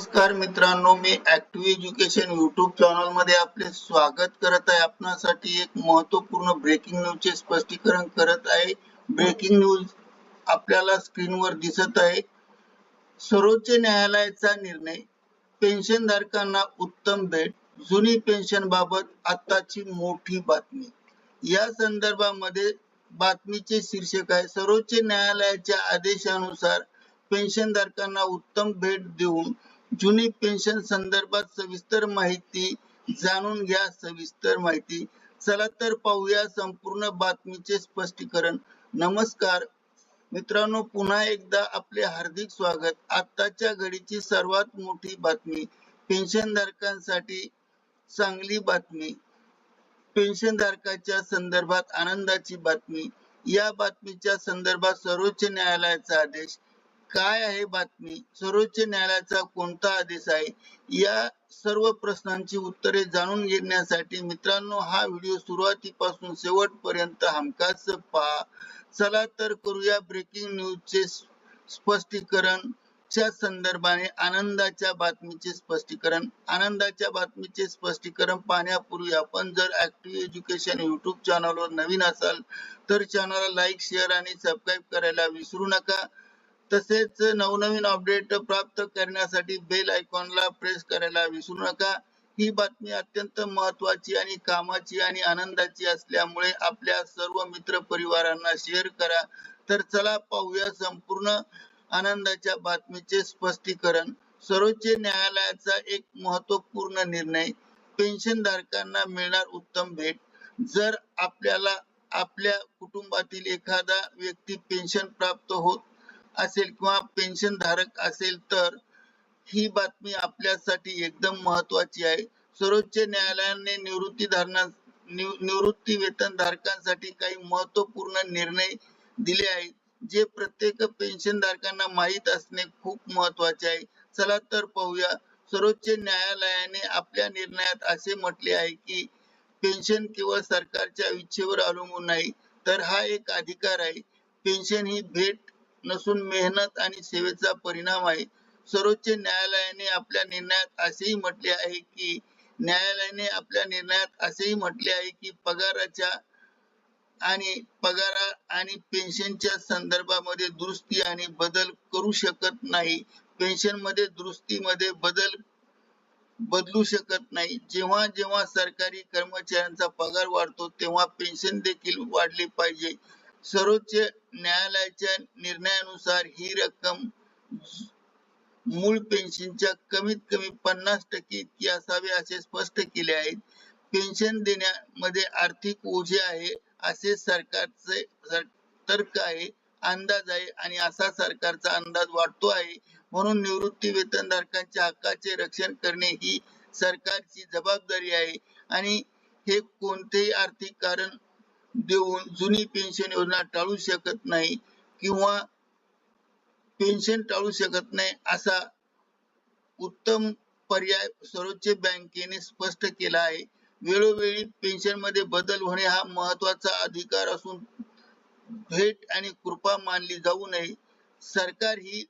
नमस्कार मित्रांनो मी ऍक्टिव्ह एज्युकेशन युट्यूब चॅनलमध्ये आपले स्वागत करत आहे. आपणासाठी एक महत्त्वपूर्ण ब्रेकिंग न्यूज चे स्पष्टीकरण करत आहे. ब्रेकिंग न्यूज आपल्याला स्क्रीनवर दिसत आहे. सर्वोच्च न्यायालयाचा निर्णय पेन्शन धारकांना उत्तम भेट जुनी पेन्शन बाबत आताची मोठी बातमी. या संदर्भामध्ये बातमीचे शीर्षक आहे सर्वोच्च न्यायालयाच्या आदेशानुसार पेन्शन धारकांना उत्तम भेट देऊन जुनी पेन्शन संदर्भात सविस्तर माहिती जाणून घ्या सविस्तर माहिती. चला तर पाहूया संपूर्ण बातमीचे स्पष्टीकरण. नमस्कार. मित्रांनो पुन्हा एकदा आपले हार्दिक स्वागत. आताच्या घडीची सर्वात मोठी बातमी पेन्शन धारकांसाठी चांगली बातमी. पेन्शन धारकाच्या संदर्भात आनंदाची बातमी. या बातमीच्या संदर्भात सर्वोच्च न्यायालयाचा आदेश. काय आहे बातमी? सर्वोच्च न्यायालयाचा कोणता आदेश आहे? या सर्व प्रश्नांची उत्तरे जाणून घेण्यासाठी मित्रांनो हा व्हिडिओ सुरुवातीपासून शेवटपर्यंत हमखास पहा. चला तर करूया ब्रेकिंग न्यूजचे स्पष्टीकरण. च्या संदर्भाने आनंदाच्या बातमीचे स्पष्टीकरण. आनंदाच्या बातमीचे स्पष्टीकरण पाहण्यापूर्वी आपण जर ऍक्टिव्ह एज्युकेशन युट्यूब चॅनलवर नवीन असाल तर चॅनलला लाईक शेअर आणि सबस्क्राईब करायला विसरू नका. तसेच नवनवीन अपडेट प्राप्त करण्यासाठी बेल आयकॉनला प्रेस करायला विसरू नका. ही बातमी अत्यंत महत्वाची आणि कामाची आणि आनंदाची असल्यामुळे आपल्या सर्व मित्र परिवारांना शेअर करा. तर चला पाहूया संपूर्ण आनंदाच्या बातमीचे स्पष्टीकरण. सर्वोच्च न्यायालयाचा एक महत्त्वपूर्ण निर्णय पेन्शन धारकांना मिळणार उत्तम भेट. जर आपल्याला आपल्या कुटुंबातील एखादा व्यक्ती पेन्शन प्राप्त होत असेल किंवा पेन्शन धारक असेल तर ही बातमी आपल्यासाठी एकदम महत्वाची आहे. सर्वोच्च न्यायालयाने निवृत्ती धारणा निवृत्ती वेतन धारकांसाठी काही महत्त्वपूर्ण निर्णय दिले आहेत जे प्रत्येक पेन्शन धारकांना माहीत असणे खूप महत्त्वाचे आहे. चला तर पाहूया. सर्वोच्च न्यायालयाने आपल्या निर्णयात असे म्हटले आहे की पेन्शन केवळ सरकारच्या इच्छेवर अवलंबून नाही तर हा एक अधिकार आहे. पेन्शन ही भेट नसून मेहनत आणि सेवेचा परिणाम आहे. सर्वोच्च न्यायालयाने आपल्या निर्णयात असेही म्हटले आहे की न्यायालयाने आपल्या निर्णयात असेही म्हटले आहे की पगाराच्या आणि पगारा आणि पेन्शनच्या संदर्भामध्ये दुरुस्ती आणि बदल करू शकत नाही. पेन्शनमध्ये दुरुस्तीमध्ये बदल बदलू शकत नाही. जेव्हा जेव्हा सरकारी कर्मचाऱ्यांचा पगार वाढतो तेव्हा पेन्शन देखील वाढली पाहिजे. सर्वोच्च न्यायालयाच्या निर्णयानुसार ही रक्कम मूळ पेन्शनच्या कमीत कमी पन्नास टक्के इतकी असावी असे स्पष्ट केले आहे. पेन्शन देण्यामध्ये आर्थिक ओझे आहे असे सरकारचे तर्क आहे अंदाज आहे आणि असा सरकारचा अंदाज वाटतो आहे म्हणून निवृत्ती वेतनधारकांच्या हक्काचे रक्षण करणे ही सरकारची जबाबदारी आहे आणि हे कोणतेही आर्थिक कारण देऊन जुनी पेन्शन योजना टाळू शकत नाही किंवा पेन्शन टाळू शकत नाही असा उत्तम पर्याय सर्वोच्च बँकेने स्पष्ट केला आहे. वेळोवेळी पेन्शनमध्ये बदल होणे हा महत्त्वाचा अधिकार असून भेट आणि कृपा मानली जाऊ नये. सरकार ही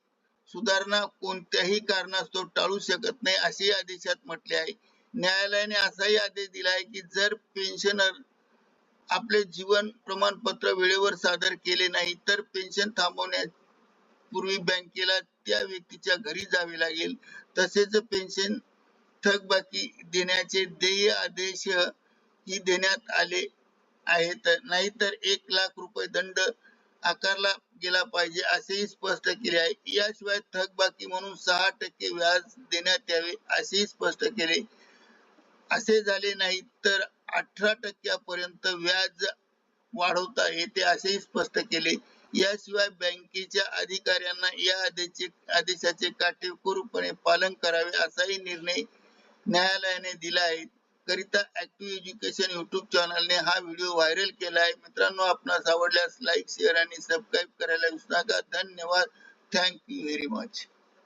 सुधारणा कोणत्याही कारणास्तव टाळू शकत नाही असे आदेशात म्हटले आहे. न्यायालयाने असाही आदेश दिला आहे की जर पेन्शनर आपले जीवन प्रमाणपत्र वेळेवर सादर केले नाही तर पेन्शन थांबवण्यापूर्वी बँकेला त्या व्यक्तीच्या घरी जावे लागेल. तसेच पेन्शन थकबाकी देण्याचे देय आदेश ही देण्यात आले आहेत. नाहीतर एक लाख रुपये दंड आकारला गेला पाहिजे असेही स्पष्ट केले आहे. याशिवाय थकबाकी म्हणून सहा टक्के व्याज देण्यात यावे असेही स्पष्ट केले. असे झाले नाही तर अठरा टक्क्यापर्यंत व्याज वाढवता येते असेही स्पष्ट केले. याशिवाय बँकेच्या अधिकाऱ्यांना या आदेशाचे आदेशाचे काटेकोरपणे पालन करावे असाही निर्णय न्यायालयाने दिला आहे. करिता ऍक्टिव्ह एज्युकेशन युट्यूब चॅनलने हा व्हिडिओ व्हायरल केला आहे. मित्रांनो आपणास आवडल्यास लाईक शेअर आणि सबस्क्राईब करायला विसरू नका. धन्यवाद. Thank you very much